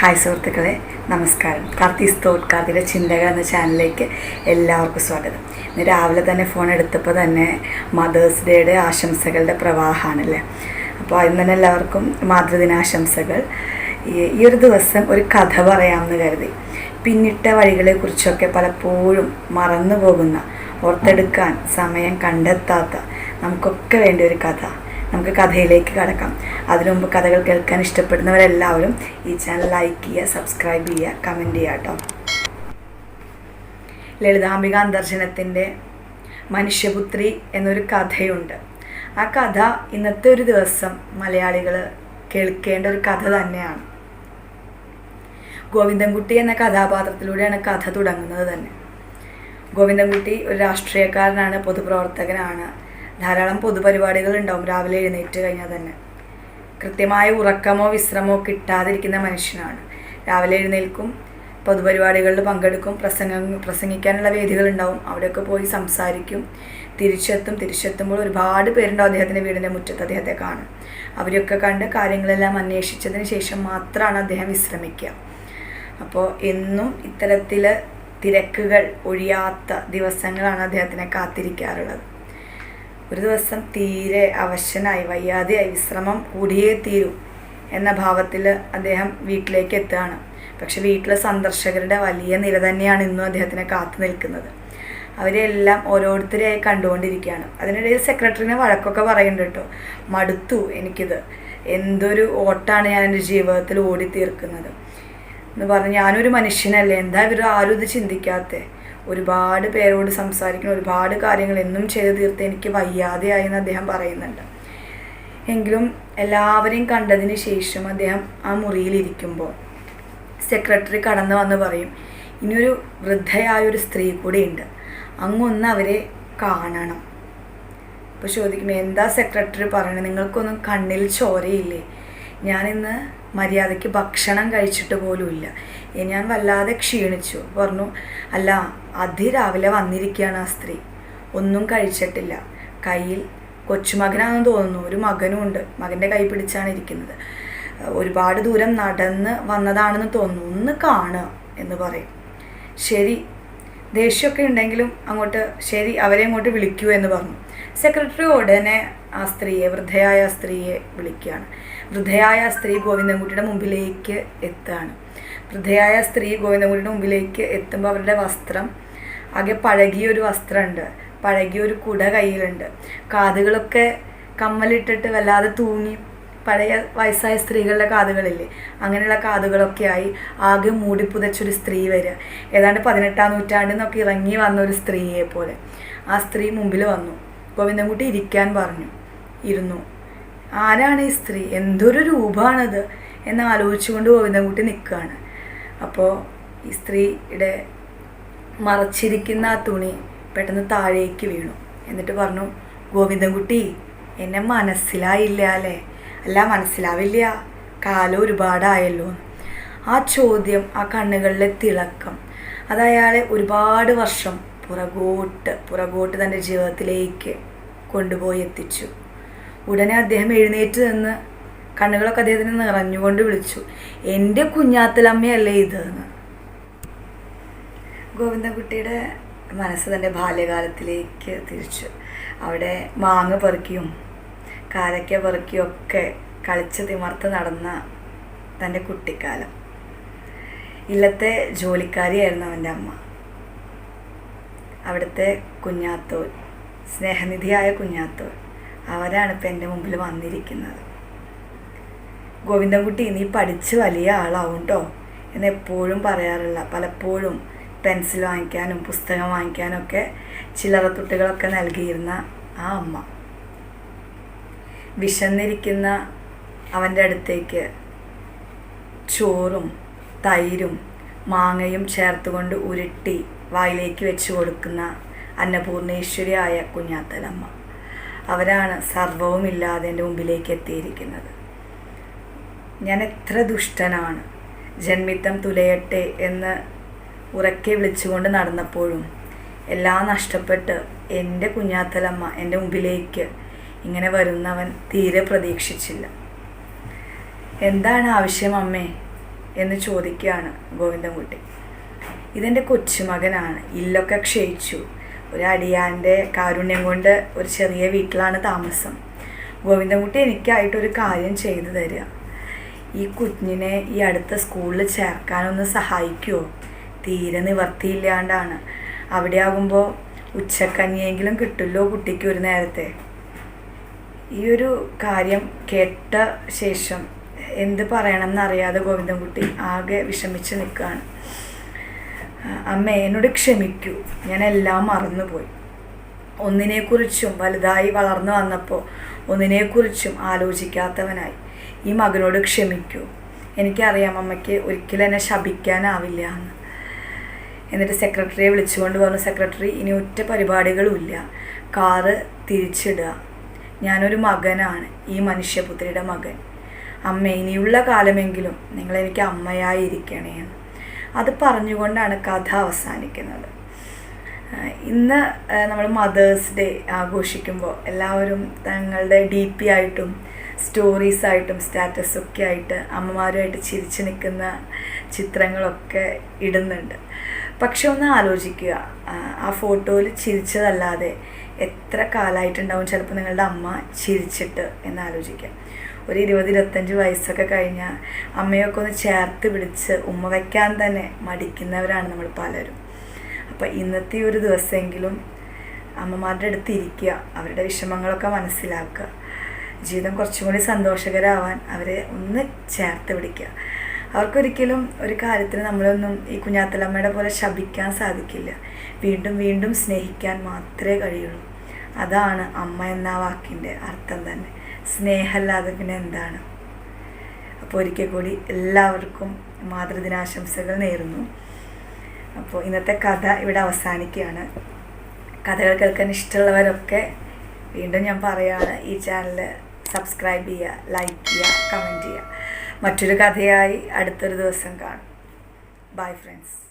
Hi സുഹൃത്തുക്കളെ നമസ്കാരം. കാർത്തീസ് thought കാർത്തിയുടെ ചിന്തകൾ എന്ന ചാനലിലേക്ക് എല്ലാവർക്കും സ്വാഗതം. ഇന്ന് രാവിലെ തന്നെ ഫോൺ എടുത്തപ്പോൾ തന്നെ മദേഴ്സ് ഡേയുടെ ആശംസകളുടെ പ്രവാഹമാണല്ലേ? അപ്പോൾ അതിന് തന്നെ എല്ലാവർക്കും മാതൃദിനാശംസകൾ ഈ- ഒരു ദിവസം ഒരു കഥ പറയാമെന്ന് കരുതി. പിന്നിട്ട വഴികളെക്കുറിച്ചൊക്കെ പലപ്പോഴും മറന്നു പോകുന്ന ഓർത്തെടുക്കാൻ സമയം കണ്ടെത്താത്ത നമുക്കൊക്കെ വേണ്ട ഒരു കഥ. നമുക്ക് കഥയിലേക്ക് കടക്കാം. അതിനു മുമ്പ് കഥകൾ കേൾക്കാൻ ഇഷ്ടപ്പെടുന്നവരെല്ലാവരും ഈ ചാനൽ ലൈക്ക് ചെയ്യുക സബ്സ്ക്രൈബ് ചെയ്യുക കമന്റ് ചെയ്യുക കേട്ടോ ലളിതാംബിക അന്തർജനത്തിന്റെ മനുഷ്യപുത്രി എന്നൊരു കഥയുണ്ട്. ആ കഥ ഇന്നത്തെ ഒരു ദിവസം മലയാളികൾ കേൾക്കേണ്ട ഒരു കഥ തന്നെയാണ്. ഗോവിന്ദൻകുട്ടി എന്ന കഥാപാത്രത്തിലൂടെയാണ് കഥ തുടങ്ങുന്നത് തന്നെ. ഗോവിന്ദൻകുട്ടി ഒരു രാഷ്ട്രീയക്കാരനാണ് പൊതുപ്രവർത്തകനാണ്. ധാരാളം പൊതുപരിപാടികൾ ഉണ്ടാവും. രാവിലെ എഴുന്നേറ്റ് കഴിഞ്ഞാൽ തന്നെ. കൃത്യമായ ഉറക്കമോ വിശ്രമമോ കിട്ടാതിരിക്കുന്ന മനുഷ്യനാണ്. രാവിലെ എഴുന്നേൽക്കും പൊതുപരിപാടികളിൽ പങ്കെടുക്കും പ്രസംഗം പ്രസംഗിക്കാനുള്ള വേദികളുണ്ടാവും. അവിടെയൊക്കെ പോയി സംസാരിക്കും. തിരിച്ചെത്തും തിരിച്ചെത്തുമ്പോൾ ഒരുപാട് പേരുണ്ടാവും അദ്ദേഹത്തിന്റെ വീടിന്റെ മുറ്റത്ത് അദ്ദേഹത്തെ കാണും അവരൊക്കെ കണ്ട് കാര്യങ്ങളെല്ലാം അന്വേഷിച്ചതിന് ശേഷം മാത്രമാണ് അദ്ദേഹം വിശ്രമിക്കുക. അപ്പോൾ എന്നും ഇത്തരത്തിൽ തിരക്കുകൾ ഒഴിയാത്ത ദിവസങ്ങളാണ് അദ്ദേഹത്തിനെ കാത്തിരിക്കാറുള്ളത്. ഒരു ദിവസം തീരെ അവശനായി വയ്യാതെയായി വിശ്രമം കൂടിയേ തീരൂ എന്ന ഭാവത്തിൽ അദ്ദേഹം വീട്ടിലേക്ക് എത്തുകയാണ്. പക്ഷെ വീട്ടിലെ സന്ദർശകരുടെ വലിയ നില തന്നെയാണ് ഇന്നും അദ്ദേഹത്തിനെ കാത്തു നിൽക്കുന്നത്. അവരെല്ലാം ഓരോരുത്തരെയായി കണ്ടുകൊണ്ടിരിക്കുകയാണ്. അതിനിടയിൽ സെക്രട്ടറിനെ വഴക്കൊക്കെ പറയുന്നുണ്ട് കേട്ടോ. മടുത്തു എനിക്കിത്. എന്തൊരു ഓട്ടാണ് ഞാൻ എന്റെ ജീവിതത്തിൽ ഓടി തീർക്കുന്നത് എന്ന് പറഞ്ഞ് ഞാനൊരു മനുഷ്യനല്ലേ. എന്താ ഇവർ ആരും ഇത് ചിന്തിക്കാത്തേ? ഒരുപാട് പേരോട് സംസാരിക്കണം ഒരുപാട് കാര്യങ്ങൾ എന്നും ചെയ്തു തീർത്ത് എനിക്ക് വയ്യാതെയായി എന്ന് അദ്ദേഹം പറയുന്നുണ്ട്. എങ്കിലും എല്ലാവരെയും കണ്ടതിന് ശേഷം അദ്ദേഹം ആ മുറിയിലിരിക്കുമ്പോൾ സെക്രട്ടറി കടന്നു വന്ന് പറയും ഇനിയൊരു വൃദ്ധയായ ഒരു സ്ത്രീ കൂടെ ഉണ്ട് അങ്ങൊന്ന് അവരെ കാണണം. അപ്പോൾ ചോദിക്കും എന്താ സെക്രട്ടറി പറയണത് നിങ്ങൾക്കൊന്നും കണ്ണിൽ ചോരയില്ലേ? ഞാനിന്ന് മര്യാദയ്ക്ക് ഭക്ഷണം കഴിച്ചിട്ട് പോലുമില്ല ഞാൻ വല്ലാതെ ക്ഷീണിച്ചു. പറഞ്ഞു അല്ല അതിരാവിലെ വന്നിരിക്കുകയാണ് ആ സ്ത്രീ. ഒന്നും കഴിച്ചിട്ടില്ല. കയ്യിൽ കൊച്ചുമകനാണെന്ന് തോന്നുന്നു. ഒരു മകനും ഉണ്ട്. മകന്റെ കൈ പിടിച്ചാണ് ഇരിക്കുന്നത്. ഒരുപാട് ദൂരം നടന്ന് വന്നതാണെന്ന് തോന്നുന്നു. ഒന്ന് കാണുക എന്ന് പറയും. ശരി. ദേഷ്യമൊക്കെ ഉണ്ടെങ്കിലും അങ്ങോട്ട് ശരി അവരെ അങ്ങോട്ട് വിളിക്കൂ എന്ന് പറഞ്ഞു. സെക്രട്ടറി ഉടനെ ആ സ്ത്രീയെ വൃദ്ധയായ സ്ത്രീയെ വിളിക്കുകയാണ്. വൃദ്ധയായ സ്ത്രീ ഗോവിന്ദൻകുട്ടിയുടെ മുമ്പിലേക്ക് എത്തുകയാണ്. വൃദ്ധയായ സ്ത്രീ ഗോവിന്ദൻകുട്ടിയുടെ മുമ്പിലേക്ക് എത്തുമ്പോൾ അവരുടെ വസ്ത്രം ആകെ പഴകിയൊരു വസ്ത്രമുണ്ട്. പഴകിയൊരു കുട കയ്യിലുണ്ട്. കാതുകളൊക്കെ കമ്മലിട്ടിട്ട് വല്ലാതെ തൂങ്ങി പഴയ വയസ്സായ സ്ത്രീകളുടെ കാതുകളില്ലേ? അങ്ങനെയുള്ള കാതുകളൊക്കെ ആയി ആകെ മൂടി പുതച്ചൊരു സ്ത്രീ വരിക. ഏതാണ്ട് പതിനെട്ടാം നൂറ്റാണ്ടിൽ നിന്നൊക്കെ ഇറങ്ങി വന്ന ഒരു സ്ത്രീയെ പോലെ ആ സ്ത്രീ മുമ്പിൽ വന്നു. ഗോവിന്ദൻകുട്ടി ഇരിക്കാൻ പറഞ്ഞു. ഇരുന്നു. ആരാണ് ഈ സ്ത്രീ? എന്തൊരു രൂപമാണത്? എന്ന് ആലോചിച്ചുകൊണ്ട് ഗോവിന്ദൻകുട്ടി നിൽക്കുകയാണ്. അപ്പോൾ ഈ സ്ത്രീയുടെ മറച്ചിരിക്കുന്ന ആ തുണി പെട്ടെന്ന് താഴേക്ക് വീണു. എന്നിട്ട് പറഞ്ഞു ഗോവിന്ദൻകുട്ടി എന്നെ മനസ്സിലായില്ല അല്ലേ? അല്ല മനസ്സിലാവില്ല. കാലം ഒരുപാടായല്ലോ. ആ ചോദ്യം ആ കണ്ണുകളിലെ തിളക്കം അത് അയാളെ ഒരുപാട് വർഷം പുറകോട്ട് പുറകോട്ട് തന്റെ ജീവിതത്തിലേക്ക് കൊണ്ടുപോയി എത്തിച്ചു. ഉടനെ അദ്ദേഹം എഴുന്നേറ്റ് നിന്ന് കണ്ണുകളൊക്കെ അദ്ദേഹത്തിന് നിറഞ്ഞുകൊണ്ട് വിളിച്ചു. എന്റെ കുഞ്ഞാത്തലമ്മയല്ലേ ഇത്? ഗോവിന്ദൻകുട്ടിയുടെ മനസ്സ് തന്റെ ബാല്യകാലത്തിലേക്ക് തിരിച്ചു. അവിടെ മാങ്ങ പെറുക്കിയും കാരക്ക പെറുക്കിയും ഒക്കെ കളിച്ച് തിമർത്ത് നടന്ന തന്റെ കുട്ടിക്കാലം. ഇല്ലത്തെ ജോലിക്കാരിയായിരുന്നു അവന്റെ അമ്മ. അവിടുത്തെ കുഞ്ഞാത്തോൽ സ്നേഹനിധിയായ കുഞ്ഞാത്തോൽ. അവരാണ് ഇപ്പം എന്റെ മുമ്പിൽ വന്നിരിക്കുന്നത്. ഗോവിന്ദൻകുട്ടി നീ പഠിച്ച് വലിയ ആളാവും കേട്ടോ എന്ന് എപ്പോഴും പറയാറില്ല പലപ്പോഴും പെൻസിൽ വാങ്ങിക്കാനും പുസ്തകം വാങ്ങിക്കാനും ഒക്കെ ചില്ലറത്തുട്ടുകളൊക്കെ നൽകിയിരുന്ന ആ അമ്മ. വിശന്നിരിക്കുന്ന അവന്റെ അടുത്തേക്ക് ചോറും തൈരും മാങ്ങയും ചേർത്തുകൊണ്ട് ഉരുട്ടി വായിലേക്ക് വെച്ച് കൊടുക്കുന്ന അന്നപൂർണേശ്വരിയായ കുഞ്ഞാത്തലമ്മ അവരാണ് സർവവുമില്ലാതെ എന്റെ മുമ്പിലേക്ക് എത്തിയിരിക്കുന്നത്. ഞാൻ എത്ര ദുഷ്ടനാണ്. ജന്മിത്തം തുലയട്ടെ എന്ന് ഉറക്കെ വിളിച്ചുകൊണ്ട് നടന്നപ്പോഴും എല്ലാം നഷ്ടപ്പെട്ട് എന്റെ കുഞ്ഞാത്തലമ്മ എന്റെ മുമ്പിലേക്ക് ഇങ്ങനെ വരുന്നവൻ തീരെ പ്രതീക്ഷിച്ചില്ല. എന്താണ് ആവശ്യം അമ്മേ? എന്ന് ചോദിക്കുകയാണ് ഗോവിന്ദൻകുട്ടി. ഇതെന്റെ കൊച്ചുമകനാണ്. ഇല്ലൊക്കെ ക്ഷയിച്ചു. ഒരു അടിയാന്റെ കാരുണ്യം കൊണ്ട് ഒരു ചെറിയ വീട്ടിലാണ് താമസം. ഗോവിന്ദൻകുട്ടി എനിക്കായിട്ടൊരു കാര്യം ചെയ്തു തരിക. ഈ കുഞ്ഞിനെ ഈ അടുത്ത സ്കൂളിൽ ചേർക്കാനൊന്ന് സഹായിക്കുമോ തീരെ നിവർത്തിയില്ലാണ്ടാണ്. അവിടെ ആകുമ്പോൾ ഉച്ചക്കഞ്ഞിയെങ്കിലും കിട്ടുമല്ലോ കുട്ടിക്ക് ഒരു നേരത്തെ? ഈ ഒരു കാര്യം കേട്ട ശേഷം എന്ത് പറയണം എന്നറിയാതെ ഗോവിന്ദൻകുട്ടി ആകെ വിഷമിച്ച് നിൽക്കുകയാണ്. അമ്മ എന്നോട് ക്ഷമിക്കൂ. ഞാൻ എല്ലാം മറന്നുപോയി. ഒന്നിനെക്കുറിച്ചും വലുതായി വളർന്നു വന്നപ്പോൾ ഒന്നിനെക്കുറിച്ചും ആലോചിക്കാത്തവനായി. ഈ മകനോട് ക്ഷമിക്കൂ. എനിക്കറിയാം അമ്മയ്ക്ക് ഒരിക്കലും എന്നെ ശപിക്കാനാവില്ല എന്ന്. എന്നിട്ട് സെക്രട്ടറിയെ വിളിച്ചുകൊണ്ട് പറഞ്ഞു സെക്രട്ടറി ഇനി ഒറ്റ പരിപാടികളുമില്ല കാറ് തിരിച്ചിടുക. ഞാനൊരു മകനാണ് ഈ മനുഷ്യപുത്രിയുടെ മകൻ. അമ്മ ഇനിയുള്ള കാലമെങ്കിലും നിങ്ങളെനിക്ക് അമ്മയായിരിക്കണേ എന്ന്. അത് പറഞ്ഞുകൊണ്ടാണ് കഥ അവസാനിക്കുന്നത്. ഇന്ന് നമ്മൾ മദേഴ്സ് ഡേ ആഘോഷിക്കുമ്പോൾ എല്ലാവരും തങ്ങളുടെ ഡി പി ആയിട്ടും സ്റ്റോറീസ് ആയിട്ടും സ്റ്റാറ്റസൊക്കെ ആയിട്ട് അമ്മമാരുമായിട്ട് ചിരിച്ചു നിൽക്കുന്ന ചിത്രങ്ങളൊക്കെ ഇടുന്നുണ്ട്. പക്ഷെ ഒന്ന് ആലോചിക്കുക. ആ ഫോട്ടോയിൽ ചിരിച്ചതല്ലാതെ എത്ര കാലമായിട്ടുണ്ടാവും ചിലപ്പോൾ നിങ്ങളുടെ അമ്മ ചിരിച്ചിട്ട് എന്ന് ആലോചിക്കുക ഒരു ഇരുപത് ഇരുപത്തഞ്ച് വയസ്സൊക്കെ കഴിഞ്ഞാൽ അമ്മയൊക്കെ ഒന്ന് ചേർത്ത് പിടിച്ച് ഉമ്മ വയ്ക്കാൻ തന്നെ മടിക്കുന്നവരാണ് നമ്മൾ പലരും. അപ്പോൾ ഇന്നത്തെ ഒരു ദിവസമെങ്കിലും അമ്മമാരുടെ അടുത്ത് ഇരിക്കുക അവരുടെ വിഷമങ്ങളൊക്കെ മനസ്സിലാക്കുക ജീവിതം കുറച്ചും കൂടി സന്തോഷകരമാവാൻ അവരെ ഒന്ന് ചേർത്ത് പിടിക്കുക. അവർക്കൊരിക്കലും ഒരു കാര്യത്തിന് നമ്മളൊന്നും ഈ കുഞ്ഞാത്തലമ്മയുടെ പോലെ ശപിക്കാൻ സാധിക്കില്ല. വീണ്ടും വീണ്ടും സ്നേഹിക്കാൻ മാത്രമേ കഴിയുള്ളൂ. അതാണ് അമ്മ എന്ന വാക്കിന്റെ അർത്ഥം തന്നെ. സ്നേഹമല്ലാതെ പിന്നെ എന്താണ്? അപ്പോൾ ഒരിക്കൽ കൂടി എല്ലാവർക്കും മാതൃദിനാശംസകൾ നേരുന്നു. അപ്പോൾ ഇന്നത്തെ കഥ ഇവിടെ അവസാനിക്കുകയാണ്. കഥകൾ കേൾക്കാൻ ഇഷ്ടമുള്ളവരൊക്കെ വീണ്ടും ഞാൻ പറയുകയാണ് ഈ ചാനൽ സബ്സ്ക്രൈബ് ചെയ്യുക ലൈക്ക് ചെയ്യുക കമന്റ് ചെയ്യുക. മറ്റൊരു കഥയായി അടുത്തൊരു ദിവസം കാണും. Bye friends.